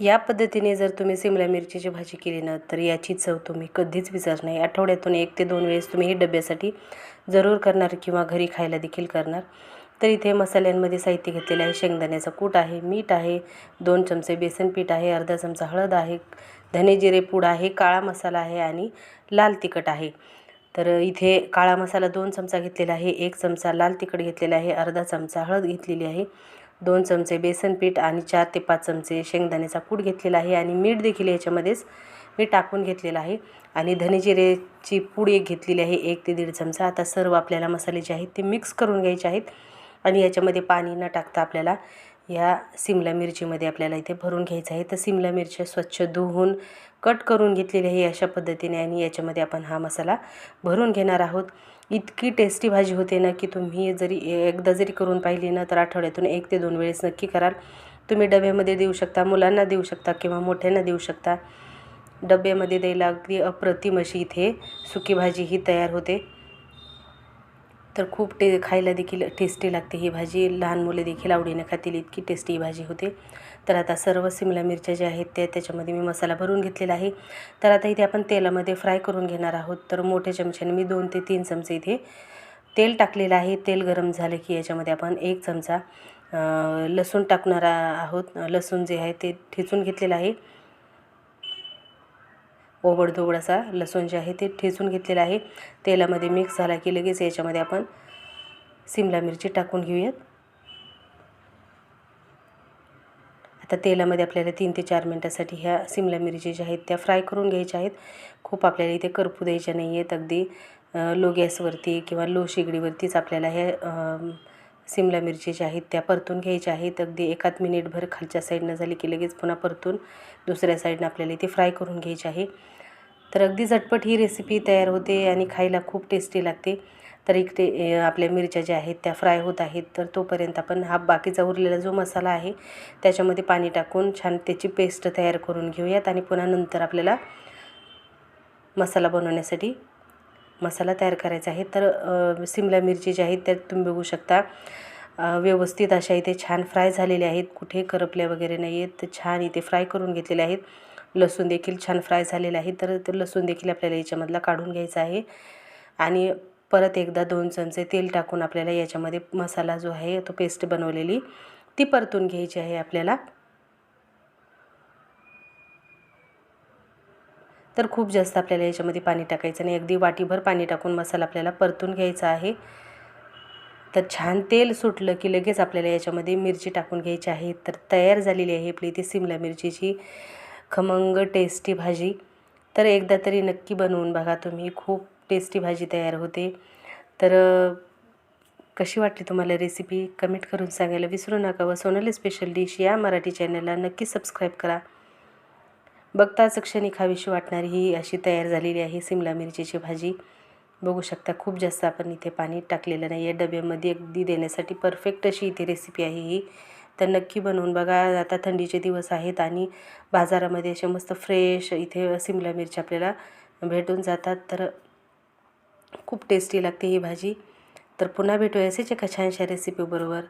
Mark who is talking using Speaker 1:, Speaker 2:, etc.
Speaker 1: या पद्धतीने जर तुम्ही सिमला मिरचीची भाजी केली ना तर याची चव तुम्ही कधीच विसरणार नाही. आठवड्यातून एक ते दोन वेळेस तुम्ही हे डब्यासाठी जरूर करणार किंवा घरी खायला देखील करणार. तर इथे मसाल्यांमध्ये साहित्य घेतलेलं आहे. शेंगदाण्याचा कूट आहे मीठ आहे दोन चमचे बेसन पीठ आहे अर्धा चमचा हळद आहे धने जिरे पूड आहे काळा मसाला आहे आणि लाल तिखट आहे. तर इथे काळा मसाला दोन चमचा घेतलेला आहे एक चमचा लाल तिखट घेतलेला आहे अर्धा चमचा हळद घेतलेली आहे. दोन चमचे बेसन पीठ आणि चार ते पाच चमचे शेंगदाण्याचा कूट घेतलेला आहे आणि मीठ देखील याच्यामध्येच मी टाकून घेतलेलं आहे. आणि धनेजिरेची पूड एक घेतलेली आहे एक ते दीड चमचा. आता सर्व आपल्याला मसाले जे आहेत ते मिक्स करून घ्यायचे आहेत. आणि याच्यामध्ये पाणी न टाकता आपल्याला या सिमला मिरचीमध्ये आपल्याला इथे भरून घ्यायचं आहे. तर सिमला मिरच्या स्वच्छ धुवून कट करून घेतलेली आहे अशा पद्धतीने आणि याच्यामध्ये आपण हा मसाला भरून घेणार आहोत. इतकी टेस्टी भाजी होते ना की तुम्ही जरी एकदा जरी करून पाहिली ना तर आठवड्यातून एक ते दोन वेळेस नक्की कराल. तुम्ही डब्यामध्ये देऊ शकता मुलांना देऊ शकता किंवा मोठ्यांना देऊ शकता. डब्यामध्ये द्यायला अगदी अप्रतिम अशी इथे सुकी भाजी ही तयार होते. तर खूप टे खायला देखील टेस्टी लागते. ही भाजी लहान मुले देखील आवडीने खातील इतकी टेस्टी ही भाजी होते. तर आता सर्व सिमला मिरच्या ज्या आहेत त्या त्याच्यामध्ये मी मसाला भरून घेतलेला आहे. तर आता इथे आपण तेलामध्ये फ्राय करून घेणार आहोत. तर मोठ्या चमच्याने मी दोन ते तीन चमचे इथे तेल टाकलेलं आहे. तेल गरम झालं की याच्यामध्ये आपण एक चमचा लसूण टाकणार आहोत. लसूण जे आहे ते ठेचून घेतलेलं आहे. ओबडधोबड असा लसूण जे आहे ते ठेचून घेतलेलं आहे. तेलामध्ये मिक्स झाला की लगेच याच्यामध्ये आपण सिमला मिरची टाकून घेऊयात. आता तेलामध्ये आपल्याला तीन ते चार मिनटासाठी ह्या सिमला मिरची ज्या आहेत त्या फ्राय करून घ्यायच्या आहेत. खूप आपल्याला इथे करपू द्यायच्या नाही आहेत अगदी लो गॅसवरती किंवा लो शेगडीवरतीच आपल्याला ह्या सिमला मिरची ज्या आहेत त्या परतून घ्यायच्या आहेत. अगदी एकाच मिनिटभर खालच्या साईडनं झाली की लगेच पुन्हा परतून दुसऱ्या साईडनं आपल्याला इथे फ्राय करून घ्यायची आहे. तर अगदी झटपट ही रेसिपी तयार होते आणि खायला खूप टेस्टी लागते. तर इकडे आपल्या मिरच्या ज्या आहेत त्या फ्राय होत आहेत. तर तोपर्यंत आपण हा बाकीचा उरलेला जो मसाला आहे त्याच्यामध्ये पाणी टाकून छान त्याची पेस्ट तयार करून घेऊयात आणि पुन्हा नंतर आपल्याला मसाला बनवण्यासाठी मसाला तयार करायचा आहे. तर सिमला मिरची जी आहेत त्यात तुम्ही बघू शकता. व्यवस्थित अशा इथे छान फ्राय झालेल्या आहेत. कुठे करपल्या वगैरे नाही आहेत तर छान इथे फ्राय करून घेतलेले आहेत. लसूण देखील छान फ्राय झालेला आहे तर ते लसूण देखील आपल्याला याच्यामधला काढून घ्यायचा आहे. आणि परत एकदा दोन चमचे तेल टाकून आपल्याला याच्यामध्ये मसाला जो आहे तो पेस्ट बनवलेली ती परतून घ्यायची आहे आपल्याला. तर खूप जास्त आपल्याला याच्यामध्ये पाणी टाकायचं नाही अगदी वाटीभर पाणी टाकून मसाला आपल्याला परतून घ्यायचा आहे. तर छान तेल सुटलं की लगेच आपल्याला याच्यामध्ये मिरची टाकून घ्यायची आहे. तर तयार झालेली आहे आपली ती सिमला मिरचीची खमंग टेस्टी भाजी. तर एकदा तरी नक्की बनवून बघा तुम्ही. खूप टेस्टी भाजी तयार होते. तर कशी वाटली तुम्हाला रेसिपी? कमेंट करून सांगायला विसरू नका व सोनाली स्पेशल डिश या मराठी चॅनलला नक्की सबस्क्राईब करा. बघताच क्षणी खावीशी वाटणारी ही अशी तयार झालेली आहे सिमला मिरचीची भाजी. बघू शकता खूप जास्त आपण इथे पाणी टाकलेलं नाही आहे. डब्यामध्ये अगदी देण्यासाठी परफेक्ट अशी इथे रेसिपी आहे ही. तर नक्की बनवून बघा. आता थंडीचे दिवस आहेत आणि बाजारामध्ये असे मस्त फ्रेश इथे सिमला मिरची आपल्याला भेटून जातात. तर खूप टेस्टी लागते ही भाजी. तर पुन्हा भेटूया असेच एका छानशा रेसिपीबरोबर